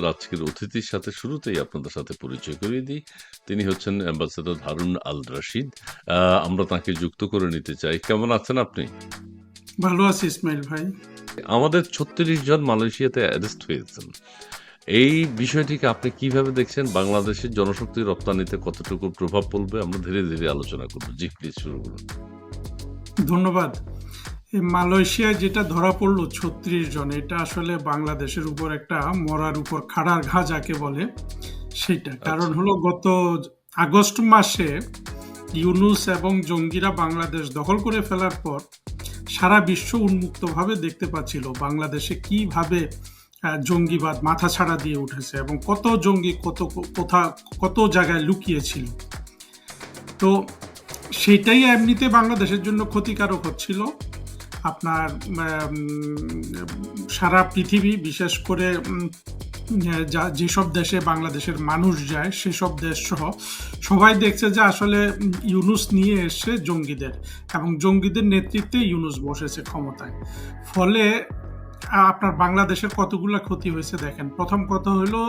তো আজকের অতিথির সাথে শুরুতেই আপনাদের সাথে পরিচয় করিয়ে দিই। তিনি হচ্ছেন অ্যাম্বাসেডর হারুন আল রাশিদ। আমরা তাকে যুক্ত করে নিতে চাই। কেমন আছেন আপনি? ভালো আছি ইসমাইল ভাই। আমাদের ছত্রিশ জন মালয়েশিয়াতে অ্যারেস্ট হয়েছেন। এই বিষয়টিকে আপনি কীভাবে দেখছেন? বাংলাদেশের জনশক্তি রপ্তানিতে কতটুকু প্রভাব পড়বে? আমরা ধীরে ধীরে আলোচনা করব। জি প্লিজ শুরু করুন। ধন্যবাদ। মালয়েশিয়ায় যেটা ধরা পড়ল ছত্রিশ জন এটা আসলে বাংলাদেশের উপর একটা মরার উপর খাড়ার ঘা যাকে বলে সেটা কারণ হলো গত আগস্ট মাসে ইউনুস এবং জঙ্গিরা বাংলাদেশ দখল করে ফেলার পর সারা বিশ্ব উন্মুক্তভাবে দেখতে পাচ্ছিল বাংলাদেশে কীভাবে জঙ্গিবাদ মাথা ছাড়া দিয়ে উঠেছে এবং কত জঙ্গি কত কোথা কত জায়গায় লুকিয়েছিল। তো সেটাই এমনিতে বাংলাদেশের জন্য ক্ষতিকারক হচ্ছিল। আপনার সারা পৃথিবী, বিশেষ করে যা- যেসব দেশে বাংলাদেশের মানুষ যায়, সেসব দেশ সহ সবাই দেখছে যে আসলে ইউনুস নিয়ে এসছে জঙ্গিদের এবং জঙ্গিদের নেতৃত্বে ইউনুস বসেছে ক্ষমতায়। ফলে আপনার বাংলাদেশের কতগুলো ক্ষতি হয়েছে দেখেন। প্রথম কথা হলো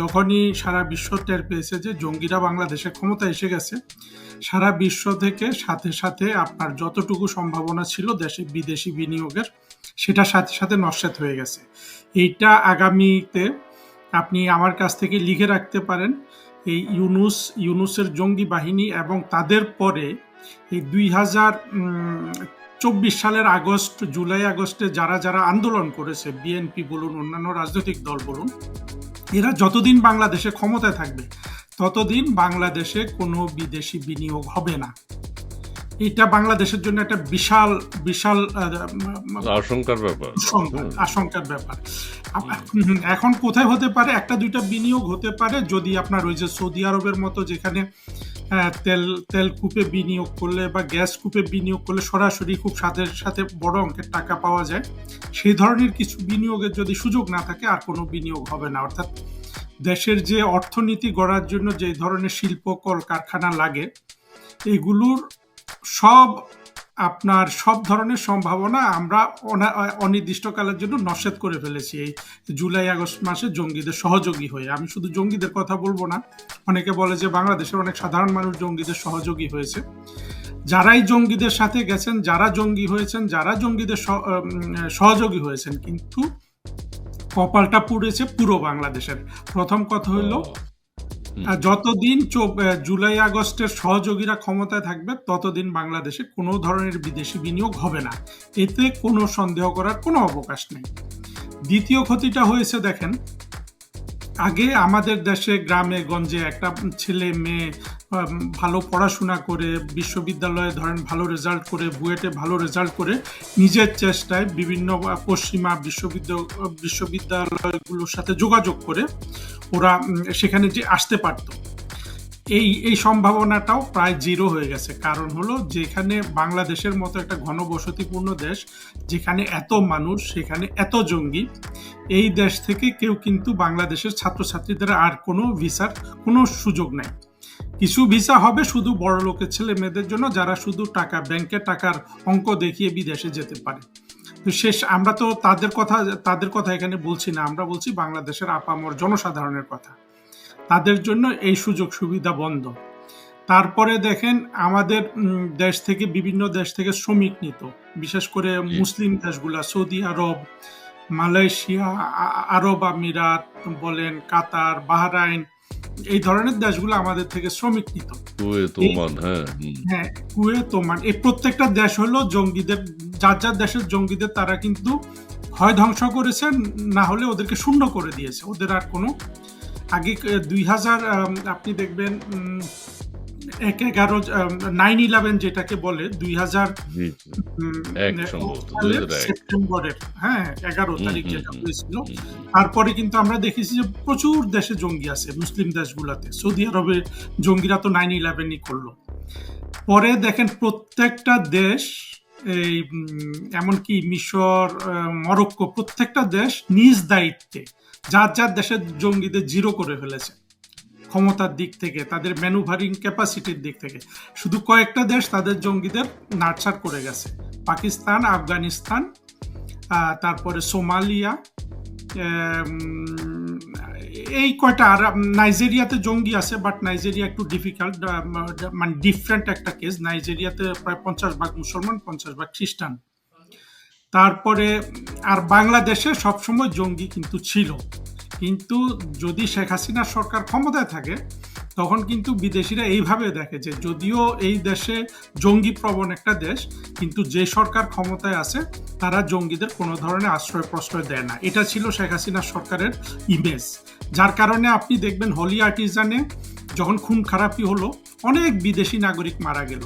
যখনই সারা বিশ্ব টের পেয়েছে যে জঙ্গিরা বাংলাদেশের ক্ষমতা এসে গেছে, সারা বিশ্ব থেকে সাথে সাথে আপনার যতটুকু সম্ভাবনা ছিল দেশে বিদেশি বিনিয়োগের সেটা সাথে সাথে নস্যাত হয়ে গেছে। এইটা আগামীতে আপনি আমার কাছ থেকে লিখে রাখতে পারেন, এই ইউনুস, ইউনুসের জঙ্গি বাহিনী এবং তাদের পরে এই দুই হাজার চব্বিশ সালের আগস্ট জুলাই আগস্টে যারা যারা আন্দোলন করেছে বিএনপি বলুন অন্যান্য রাজনৈতিক দল বলুন এরা যতদিন বাংলাদেশে ক্ষমতায় থাকবে ততদিন বাংলাদেশে কোনো বিদেশি বিনিয়োগ হবে না। এটা বাংলাদেশের জন্য একটা বিশাল বিশাল আশঙ্কার ব্যাপার। আশঙ্কা আশঙ্কার ব্যাপার। এখন কোথায় হতে পারে? একটা দুইটা বিনিয়োগ হতে পারে যদি আপনার ওই যে সৌদি আরবের মতো যেখানে তেল তেল কূপে বিনিয়োগ করলে বা গ্যাস কূপে বিনিয়োগ করলে সরাসরি খুব সাথে সাথে বড় অঙ্কের টাকা পাওয়া যায়। সেই ধরনের কিছু বিনিয়োগের যদি সুযোগ না থাকে, আর কোনো বিনিয়োগ হবে না। অর্থাৎ দেশের যে অর্থনীতি গড়ার জন্য যে ধরনের শিল্প কল কারখানা লাগে, এগুলোর সব আপনার সব ধরনের সম্ভাবনা আমরা অনির্দিষ্টকালের জন্য নস্যাৎ করে ফেলেছি। এই জুলাই, আগস্ট মাসে জঙ্গিদের সহযোগী হয়ে। আমি শুধু জঙ্গিদের কথা বলব না, অনেকে বলে যে বাংলাদেশের অনেক সাধারণ মানুষ জঙ্গিদের সহযোগী হয়েছে। যারাই জঙ্গিদের সাথে গেছেন, যারা জঙ্গি হয়েছেন, যারা জঙ্গিদের সহ- সহযোগী হয়েছেন, কিন্তু কপালটা পুড়েছে পুরো বাংলাদেশের। প্রথম কথা হইল যতদিন জুলাই, আগস্টের সহযোগীরা ক্ষমতায় থাকবে, ততদিন বাংলাদেশে কোনো ধরনের বিদেশি বিনিয়োগ হবে না। এতে কোনো সন্দেহ করার কোনো অবকাশ নেই। দ্বিতীয় ক্ষতিটা হয়েছে, দেখেন, আগে আমাদের দেশে, গ্রামে, গঞ্জে একটা ছেলে, মেয়ে ভালো পড়াশোনা করে, বিশ্ববিদ্যালয়ে ধরেন ভালো রেজাল্ট করে, বুয়েটে ভালো রেজাল্ট করে, নিজের চেষ্টায় বিভিন্ন পশ্চিমা বিশ্ববিদ্যালয় বিশ্ববিদ্যালয়গুলোর সাথে যোগাযোগ করে ওরা সেখানে যে আসতে পারত। এই এই সম্ভাবনাটাও প্রায় জিরো হয়ে গেছে। কারণ হলো যেখানে বাংলাদেশের মতো একটা ঘনবসতিপূর্ণ দেশ, যেখানে এত মানুষ, সেখানে এত জঙ্গি, এই দেশ থেকে কেউ কিন্তু বাংলাদেশের ছাত্রছাত্রীদের আর কোনো ভিসার কোনো সুযোগ নেই। কিছু ভিসা হবে শুধু বড় লোকের ছেলে মেয়েদের জন্য যারা শুধু টাকা ব্যাংকে টাকার অঙ্ক দেখিয়ে বিদেশে যেতে পারে। তো শেষ আমরা তো তাদের কথা তাদের কথা এখানে বলছি না আমরা বলছি বাংলাদেশের আপামর জনসাধারণের কথা। তাদের জন্য এই সুযোগ সুবিধা বন্ধ। তারপরে দেখেন আমাদের দেশ থেকে বিভিন্ন দেশ থেকে শ্রমিক নিত বিশেষ করে মুসলিম দেশগুলা সৌদি আরব মালয়েশিয়া আরব আমিরাত বলেন কাতার বাহরাইন এই ধরনের দেশগুলো আমাদের থেকে শ্রমিক নিত। কুয়েত ওমান হ্যাঁ। হ্যাঁ কুয়েত ওমান। এই প্রত্যেকটা দেশ হলো জঙ্গিদের যার যার দেশের জঙ্গিদের তারা কিন্তু হয় ধ্বংস করেছে না হলে ওদেরকে শূন্য করে দিয়েছে। ওদের আর কোনো আগে দুই হাজার আপনি দেখবেন উম, এক এগারো নাইন ইলেভেন যেটাকে বলে দুই হাজার জি, জি। এক সম্ভবত, 2001 সেপ্টেম্বরের হ্যাঁ এগারো তারিখ যেটা হয়েছিল। তারপরে কিন্তু আমরা দেখেছি যে প্রচুর দেশে জঙ্গি আছে মুসলিম দেশগুলোতে। সৌদি আরবে জঙ্গিরা তো নাইন ইলেভেনই করল। পরে দেখেন প্রত্যেকটা দেশ এই উম, এমনকি মিশর আহ, মরক্কো প্রত্যেকটা দেশ নিজ দায়িত্বে যার যার দেশের জঙ্গিদের জিরো করে ফেলেছে। ক্ষমতার দিক থেকে, তাদের ম্যানুভারিং ক্যাপাসিটির দিক থেকে। শুধু কয়েকটা দেশ তাদের জঙ্গিদের নার্চার করে গেছে। পাকিস্তান, আফগানিস্তান তারপরে সোমালিয়া এই কয়টা আর নাইজেরিয়াতে জঙ্গি আছে বাট নাইজেরিয়া একটু ডিফিকাল্ট মানে ডিফারেন্ট একটা কেস নাইজেরিয়াতে প্রায় পঞ্চাশ ভাগ মুসলমান, পঞ্চাশ ভাগ খ্রিস্টান। তারপরে, আর বাংলাদেশে সবসময় জঙ্গি কিন্তু ছিল। কিন্তু যদি শেখ হাসিনার সরকার ক্ষমতায় থাকে, তখন কিন্তু বিদেশিরা এইভাবে দেখে যে যদিও এই দেশে জঙ্গি প্রবণ একটা দেশ, কিন্তু যে সরকার ক্ষমতায় আছে, তারা জঙ্গিদের কোনো ধরনের আশ্রয় প্রশ্রয় দেয় না। এটা ছিল শেখ হাসিনা সরকারের ইমেজ যার কারণে আপনি দেখবেন হলি আর্টিজানে যখন খুন খারাপি হলো, অনেক বিদেশি নাগরিক মারা গেল।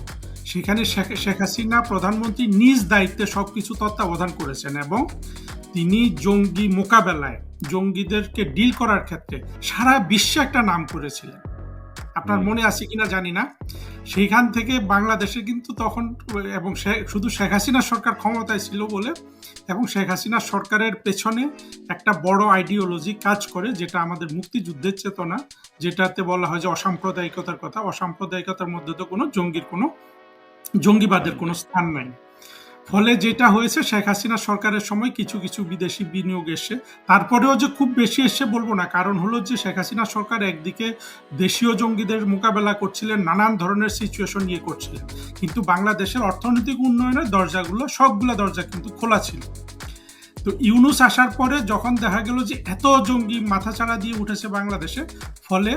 সেখানে শেখ শেখ হাসিনা প্রধানমন্ত্রী নিজ দায়িত্বে সবকিছু তত্ত্বাবধান করেছেন এবং তিনি জঙ্গি মোকাবেলায় জঙ্গিদেরকে ডিল করার ক্ষেত্রে সারা বিশ্বে একটা নাম করেছিলেন। আপনার মনে আছে কিনা জানি না। সেইখান থেকে বাংলাদেশে কিন্তু তখন এবং শুধু শেখ হাসিনা সরকার ক্ষমতায় ছিল বলে এবং শেখ হাসিনা সরকারের পেছনে একটা বড় আইডিওলজি কাজ করে যেটা আমাদের মুক্তিযুদ্ধের চেতনা যেটাতে বলা হয় যে অসাম্প্রদায়িকতার কথা। অসাম্প্রদায়িকতার মধ্যে তো কোনো জঙ্গির কোনো জঙ্গিবাদের কোনো স্থান নাই। ফলে যেটা হয়েছে, শেখ হাসিনা সরকারের সময় কিছু কিছু বিদেশি বিনিয়োগ এসছে তারপরেও যে খুব বেশি এসে বলব না, কারণ হলো যে শেখ হাসিনা সরকার একদিকে দেশীয় জঙ্গিদের মোকাবেলা করছিলেন, নানান ধরনের সিচুয়েশন নিয়ে করছিলেন। কিন্তু বাংলাদেশের অর্থনৈতিক উন্নয়নের দরজাগুলো, সবগুলো দরজা কিন্তু খোলা ছিল। তো ইউনুস আসার পরে যখন দেখা গেল যে এত জঙ্গি মাথাচাড়া দিয়ে উঠেছে বাংলাদেশে, ফলে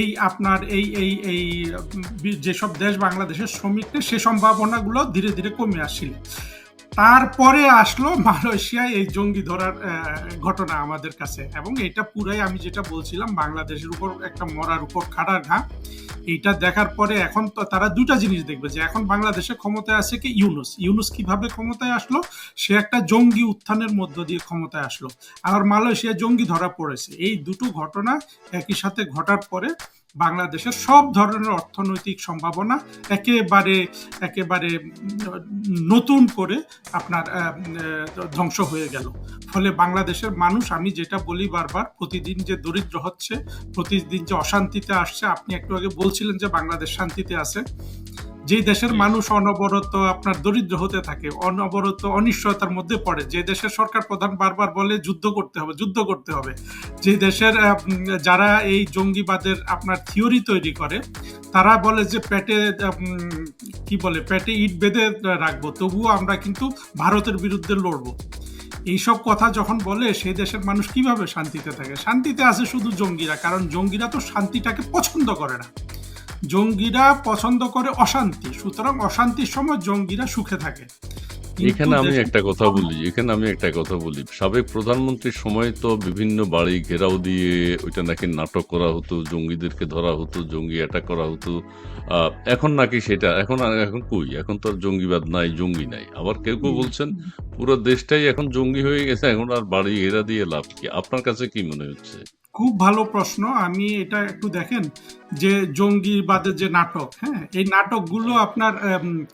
এই আপনার এই এই এই যেসব দেশ বাংলাদেশের শ্রমিকদের সে সম্ভাবনাগুলো ধীরে ধীরে কমে আসছিল। তারপরে আসলো মালয়েশিয়ায় এই জঙ্গি ধরার ঘটনা আমাদের কাছে। এবং এটা পুরাই আমি যেটা বলছিলাম, বাংলাদেশের উপর একটা মরার উপর খাড়ার ঘা। এইটা দেখার পরে এখন তো তারা দুটা জিনিস দেখবে যে এখন বাংলাদেশে ক্ষমতায় আছে কি? ইউনুস। ইউনুস কীভাবে ক্ষমতায় আসলো? সে একটা জঙ্গি উত্থানের মধ্য দিয়ে ক্ষমতায় আসলো। আর মালয়েশিয়া জঙ্গি ধরা পড়েছে। এই দুটো ঘটনা একই সাথে ঘটার পরে বাংলাদেশের সব ধরনের অর্থনৈতিক সম্ভাবনা একেবারে একেবারে নতুন করে আপনার ধ্বংস হয়ে গেল। ফলে বাংলাদেশের মানুষ, আমি যেটা বলি বারবার, প্রতিদিন যে দরিদ্র হচ্ছে, প্রতিদিন যে অশান্তিতে আসছে, আপনি একটু আগে বলছিলেন যে বাংলাদেশ শান্তিতে আছে। যে দেশের মানুষ অনবরত আপনার দরিদ্র হতে থাকে, অনবরত অনিশ্চয়তার মধ্যে পড়ে, যে দেশের সরকার প্রধান বারবার বলে যুদ্ধ করতে হবে, যুদ্ধ করতে হবে। যে দেশের যারা এই জঙ্গিবাদের আপনার থিওরি তৈরি করে, তারা বলে যে পেটে কি বলে, পেটে ইট বেঁধে রাখব, তবুও আমরা কিন্তু ভারতের বিরুদ্ধে লড়বো। এইসব কথা যখন বলে সেই দেশের মানুষ কীভাবে শান্তিতে থাকে? শান্তিতে আছে শুধু জঙ্গিরা, কারণ জঙ্গিরা তো শান্তিটাকে পছন্দ করে না। জঙ্গিরা পছন্দ করে অশান্তি সুতরাং অশান্তির সময় জঙ্গিরা সুখে থাকে। এখানে আমি একটা কথা বলি এখানে আমি একটা কথা বলি। সাবেক প্রধানমন্ত্রীর সময় তো বিভিন্ন বাড়ি ঘেরাও দিয়ে ওইটা নাকি নাটক করা হতো জঙ্গিদেরকে ধরা হতো জঙ্গি অ্যাটাক করা হতো। এখন নাকি সেটা এখন এখন কই? এখন তো আর জঙ্গিবাদ নাই জঙ্গি নাই। আবার কেউ কেউ বলছেন পুরো দেশটাই এখন জঙ্গি হয়ে গেছে এখন আর বাড়ি ঘেরা দিয়ে লাভ কি? আপনার কাছে কি মনে হচ্ছে? খুব ভালো প্রশ্ন। আমি এটা একটু দেখেন যে জঙ্গিবাদের যে নাটক হ্যাঁ এই নাটকগুলো আপনার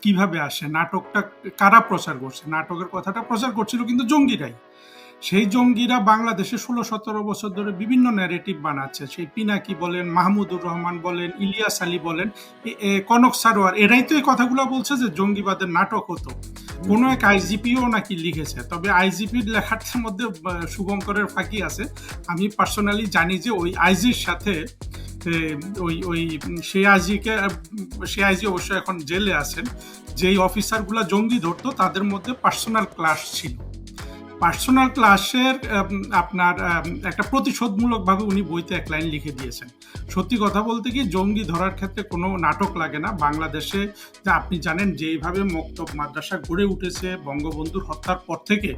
কীভাবে আসে? নাটকটা কারা প্রচার করছে? নাটকের কথাটা প্রচার করছিল কিন্তু জঙ্গিরাই। সেই জঙ্গিরা বাংলাদেশে ষোলো, সতেরো বছর ধরে বিভিন্ন ন্যারেটিভ বানাচ্ছে। সেই পিনাকি বলেন, মাহমুদুর রহমান বলেন, ইলিয়াস আলী বলেন কনক সারোয়ার, এরাই তো এই কথাগুলো বলছে যে জঙ্গিবাদের নাটক হতো। কোনো এক আইজিপিও নাকি লিখেছে, তবে আইজিপির লেখার মধ্যে শুভঙ্করের ফাঁকি আছে। আমি পার্সোনালি জানি যে ওই আইজির সাথে ওই ওই, সে আইজিকে সে আইজি অবশ্য এখন জেলে আছেন। যেই অফিসারগুলো জঙ্গি ধরতো, তাদের মধ্যে পার্সোনাল ক্লাস ছিল। পার্সোনাল ক্লাসের আপনার একটা প্রতিশোধমূলকভাবে উনি বইতে এক লাইন লিখে দিয়েছেন। সত্যি কথা বলতে কি, জঙ্গি ধরার ক্ষেত্রে কোনো নাটক লাগে না। বাংলাদেশে আপনি জানেন, যেইভাবে মক্তব মাদ্রাসা গড়ে উঠেছে, বঙ্গবন্ধুর হত্যার পর থেকে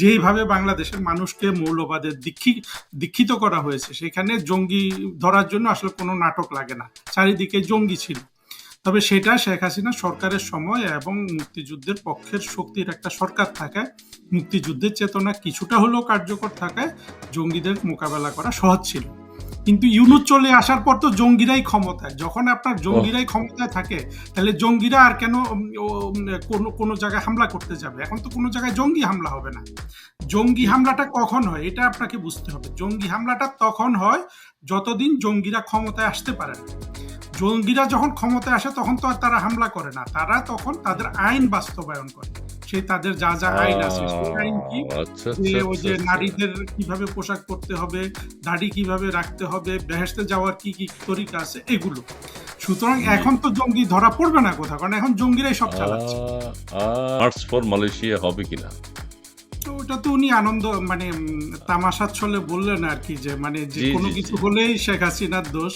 যেইভাবে বাংলাদেশের মানুষকে মৌলবাদের দীক্ষি, দীক্ষিত করা হয়েছে, সেখানে জঙ্গি ধরার জন্য আসলে কোনো নাটক লাগে না। চারিদিকে জঙ্গি ছিল। তবে সেটা শেখ হাসিনা সরকারের সময় এবং মুক্তিযুদ্ধের পক্ষের শক্তির একটা সরকার থাকায় মুক্তিযুদ্ধের চেতনা কিছুটা হলেও কার্যকর থাকায় জঙ্গিদের মোকাবেলা করা সহজ ছিল। কিন্তু ইউনুস চলে আসার পর তো জঙ্গিরাই ক্ষমতায়। যখন আপনার জঙ্গিরাই ক্ষমতায় থাকে, তাহলে জঙ্গিরা আর কেন কোনো কোনো জায়গায় হামলা করতে যাবে? এখন তো কোনো জায়গায় জঙ্গি হামলা হবে না। জঙ্গি হামলাটা কখন হয়, এটা আপনাকে বুঝতে হবে। জঙ্গি হামলাটা তখন হয় যতদিন জঙ্গিরা ক্ষমতায় আসতে পারে না। জঙ্গিরা যখন ক্ষমতায় আসে তখন তো আর তারা হামলা করে না। তারা তখন তাদের আইন বাস্তবায়ন করে। সেই তাদের যা যা আইন আছে আইন কি? আচ্ছা যে আচ্ছা ওই যে আচ্ছা। নারীদের কীভাবে পোশাক পরতে হবে দাড়ি কীভাবে রাখতে হবে বেহেস্তে যাওয়ার কি কি তরিকা আছে এগুলো। সুতরাং এখন তো জঙ্গি ধরা পড়বে না কোথাও কারণ এখন জঙ্গিরাই সব চালাচ্ছে। মার্চ ফর মালয়েশিয়া হবে কিনা? ওটা তো উনি আনন্দ মানে তামাশার ছলে বললেন আর কি যে মানে যে কোনো কিছু হলেই শেখ হাসিনার দোষ।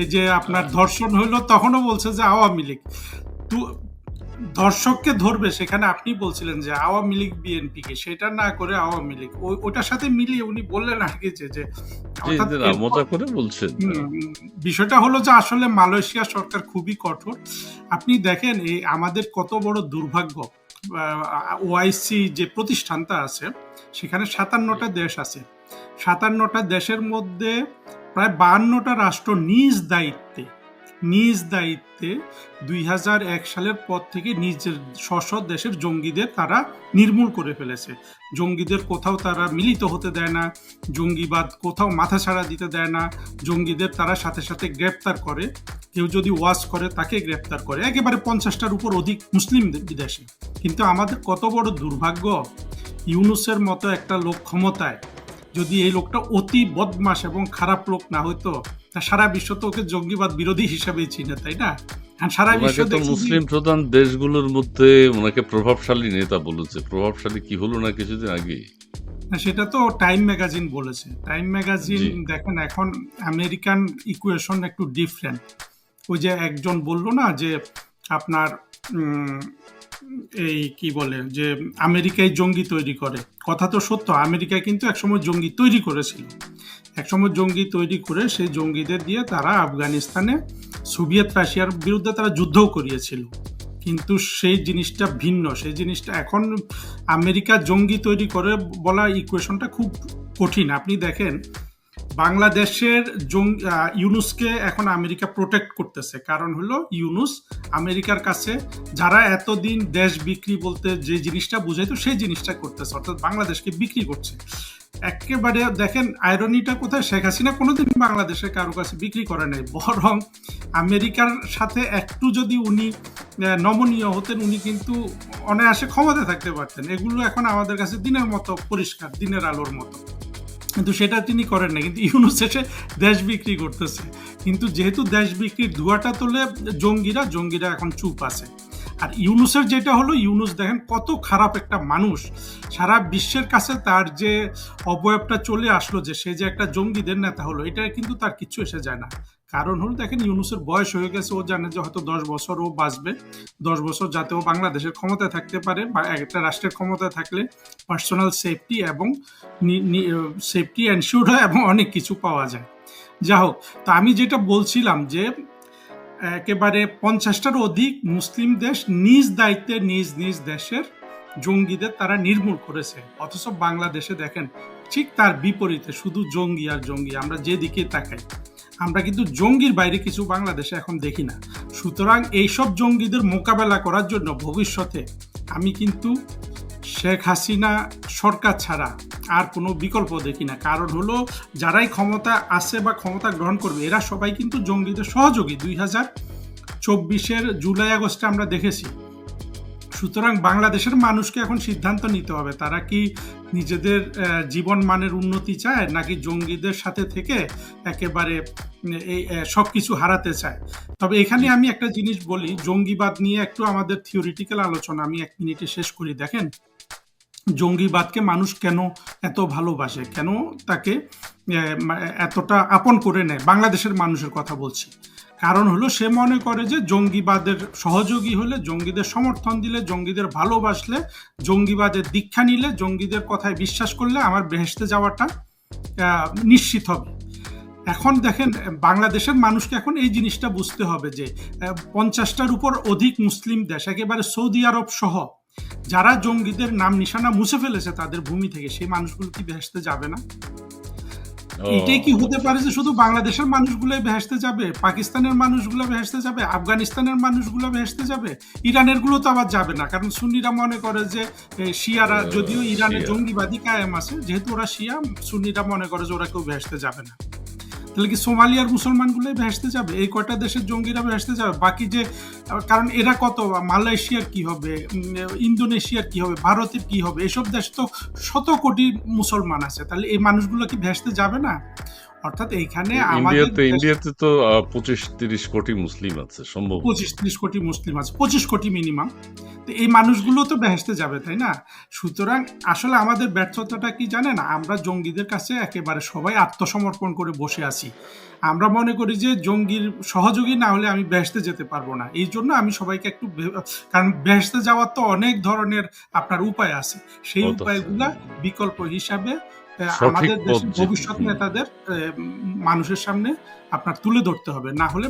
এই যে আপনার ধর্ষণ হলো তখনও বলছে যে আওয়ামী লীগ। দর্শককে ধরবে সেখানে আপনি বলছিলেন যে আওয়ামী লীগ বিএনপি কে সেটা না করে আওয়ামী লীগ। ওটার সাথে মিলিয়ে উনি বললেন আর কি যে করে বলছেন। বিষয়টা হলো যে আসলে মালয়েশিয়া সরকার খুবই কঠোর। আপনি দেখেন এই আমাদের কত বড় দুর্ভাগ্য। ওআইসি যে প্রতিষ্ঠানটা আছে, সেখানে সাতান্নটা দেশ আছে। সাতান্নটা দেশের মধ্যে প্রায় বাহান্নটা রাষ্ট্র নিজ দায়িত্বে। নিজ দায়িত্বে দুই হাজার এক সালের পর থেকে নিজের স্ব দেশের জঙ্গিদের তারা নির্মূল করে ফেলেছে। জঙ্গিদের কোথাও তারা মিলিত হতে দেয় না, জঙ্গিবাদ কোথাও মাথা ছাড়া দিতে দেয় না, জঙ্গিদের তারা সাথে সাথে গ্রেপ্তার করে। কেউ যদি ওয়াজ করে, তাকে গ্রেপ্তার করে। একেবারে পঞ্চাশটার উপর অধিক মুসলিম বিদেশে। কিন্তু আমাদের কত বড় দুর্ভাগ্য, ইউনুসের মতো একটা লোক ক্ষমতায় যদি এই লোকটা অতি বদমাস এবং খারাপ লোক না হইতো তা সারা বিশ্ব তো ওকে জঙ্গিবাদ বিরোধী হিসাবেই চিনে তাই না? সারা বিশ্ব মুসলিম প্রধান দেশগুলোর মধ্যে ওনাকে প্রভাবশালী নেতা বলেছে। প্রভাবশালী কি হলো না কিছুদিন আগে সেটা তো টাইম ম্যাগাজিন বলেছে। টাইম ম্যাগাজিন দেখেন এখন আমেরিকান ইকুয়েশন একটু ডিফারেন্ট ওই যে একজন বলল না যে আপনার উম, এই কি বলে, যে আমেরিকায় জঙ্গি তৈরি করে। কথা তো সত্য, আমেরিকায় কিন্তু একসময় জঙ্গি তৈরি করেছিল। একসময় জঙ্গি তৈরি করে সেই জঙ্গিদের দিয়ে তারা আফগানিস্তানে, সোভিয়েত রাশিয়ার বিরুদ্ধে তারা যুদ্ধও করিয়েছিল। কিন্তু সেই জিনিসটা ভিন্ন, সেই জিনিসটা এখন আমেরিকা জঙ্গি তৈরি করে বলা ইকুয়েশনটা খুব কঠিন। আপনি দেখেন বাংলাদেশের ইউনুসকে এখন আমেরিকা প্রোটেক্ট করতেছে। কারণ হলো ইউনুস আমেরিকার কাছে যারা এতদিন দেশ বিক্রি বলতে যে জিনিসটা বুঝাইতো, সেই জিনিসটা করতেছে। অর্থাৎ বাংলাদেশকে বিক্রি করছে। একেবারে দেখেন আয়রনিটা কোথায়? শেখ হাসিনা কোনোদিন বাংলাদেশের কারও কাছে বিক্রি করে নাই। বরং আমেরিকার সাথে একটু যদি উনি নমনীয় হতেন, উনি কিন্তু অনায়াসে ক্ষমতা থাকতে পারতেন। এগুলো এখন আমাদের কাছে দিনের মতো পরিষ্কার, দিনের আলোর মতো। কিন্তু সেটা তিনি করেন না, কিন্তু ইউনুস এসে দেশ বিক্রি করতেছে। কিন্তু যেহেতু দেশ বিক্রির ধোয়াটা তোলে জঙ্গিরা জঙ্গিরা এখন চুপ আছে। আর ইউনুসের যেটা হলো, ইউনুস দেখেন কত খারাপ একটা মানুষ। সারা বিশ্বের কাছে তার যে অবয়বটা চলে আসলো, যে সে যে একটা জঙ্গিদের নেতা হলো, এটা কিন্তু তার কিছু এসে যায় না। কারণ হলো দেখেন, ইউনুসের বয়স হয়ে গেছে, ও জানে যে হয়তো দশ বছর ও বাঁচবে। দশ বছর যাতে ও বাংলাদেশের ক্ষমতায় থাকতে পারে বা একটা রাষ্ট্রের ক্ষমতায় থাকলে পার্সোনাল সেফটি এবং সেফটি এনশিওর হয় এবং অনেক কিছু পাওয়া যায়। যা হোক, তো আমি যেটা বলছিলাম যে একেবারে পঞ্চাশটার অধিক মুসলিম দেশ নিজ দায়িত্বে, নিজ নিজ দেশের জঙ্গিদের তারা নির্মূল করেছে। অথচ বাংলাদেশে দেখেন, ঠিক তার বিপরীতে শুধু জঙ্গি আর জঙ্গি, আমরা যেদিকে তাকাই। আমরা কিন্তু জঙ্গির বাইরে কিছু বাংলাদেশে এখন দেখি না। সুতরাং এইসব জঙ্গিদের মোকাবেলা করার জন্য ভবিষ্যতে আমি কিন্তু শেখ হাসিনা সরকার ছাড়া আর কোনো বিকল্প দেখি না। কারণ হলো, যারাই ক্ষমতা আছে বা ক্ষমতা গ্রহণ করবে, এরা সবাই কিন্তু জঙ্গিদের সহযোগী। দুই হাজার চব্বিশের জুলাই আগস্টে আমরা দেখেছি। সুতরাং বাংলাদেশের মানুষকে এখন সিদ্ধান্ত নিতে হবে, তারা কি নিজেদের জীবন মানের উন্নতি চায় নাকি জঙ্গিদের সাথে থেকে একেবারে সব কিছু হারাতে চায়। তবে এখানে আমি একটা জিনিস বলি, জঙ্গিবাদ নিয়ে একটু আমাদের থিওরিটিক্যাল আলোচনা আমি এক মিনিটে শেষ করি। দেখেন, জঙ্গিবাদকে মানুষ কেন এত ভালোবাসে? কেন তাকে এতটা আপন করে নেয়? বাংলাদেশের মানুষের কথা বলছি। কারণ হলো, সে মনে করে যে জঙ্গিবাদের সহযোগী হলে, জঙ্গিদের সমর্থন দিলে, জঙ্গিদের ভালোবাসলে, জঙ্গিবাদের দীক্ষা নিলে, জঙ্গিদের কথায় বিশ্বাস করলে আমার বেহেসতে যাওয়াটা নিশ্চিত হবে। এখন দেখেন বাংলাদেশের মানুষকে এখন এই জিনিসটা বুঝতে হবে যে পঞ্চাশটার উপর অধিক মুসলিম দেশ একেবারে সৌদি আরব সহ যারা জঙ্গিদের নাম নিশানা মুছে ফেলেছে তাদের ভূমি থেকে সেই মানুষগুলো কি বেহেসতে যাবে না? এটাই কি হতে পারে যে শুধু বাংলাদেশের মানুষগুলোই ভেসতে যাবে পাকিস্তানের মানুষগুলো ভেসতে যাবে আফগানিস্তানের মানুষগুলো ভেসতে যাবে? ইরানেরগুলো তো আবার যাবে না কারণ সুন্নিরা মনে করে যে শিয়ারা যদিও ইরানের জঙ্গিবাদী কায়েম আছে যেহেতু ওরা শিয়া সুন্নিরা মনে করে যে ওরা কেউ ভেসতে যাবে না। তাহলে কি সোমালিয়ার মুসলমানগুলোই ভেসতে যাবে? এই কয়টা দেশের জঙ্গিরা ভেসতে যাবে? বাকি যে, কারণ এরা কত? মালয়েশিয়ার কি হবে? ইন্দোনেশিয়ার কি হবে? ভারতের কি হবে? এসব দেশ তো শত কোটি মুসলমান আছে। তাহলে এই মানুষগুলো কি ভেসতে যাবে না? অর্থাৎ এইখানে আমাদের ইন্ডিয়াতে ইন্ডিয়াতে তো পঁচিশ তিরিশ কোটি মুসলিম আছে সম্ভব পঁচিশ ত্রিশ কোটি মুসলিম আছে পঁচিশ কোটি মিনিমাম তো এই মানুষগুলো তো বেহেসতে যাবে তাই না? সুতরাং আসলে আমাদের ব্যর্থতাটা কি জানেন? আমরা জঙ্গিদের কাছে একেবারে সবাই আত্মসমর্পণ করে বসে আছি। আমরা মনে করি যে জঙ্গির সহযোগী না হলে আমি বেহেসতে যেতে পারব না। এই জন্য আমি সবাইকে একটু কারণ বেহেসতে যাওয়ার তো অনেক ধরনের আপনার উপায় আছে। সেই উপায়গুলা বিকল্প হিসাবে আমাদের দেশের ভবিষ্যৎ নেতাদের মানুষের সামনে আপনার তুলে ধরতে হবে না হলে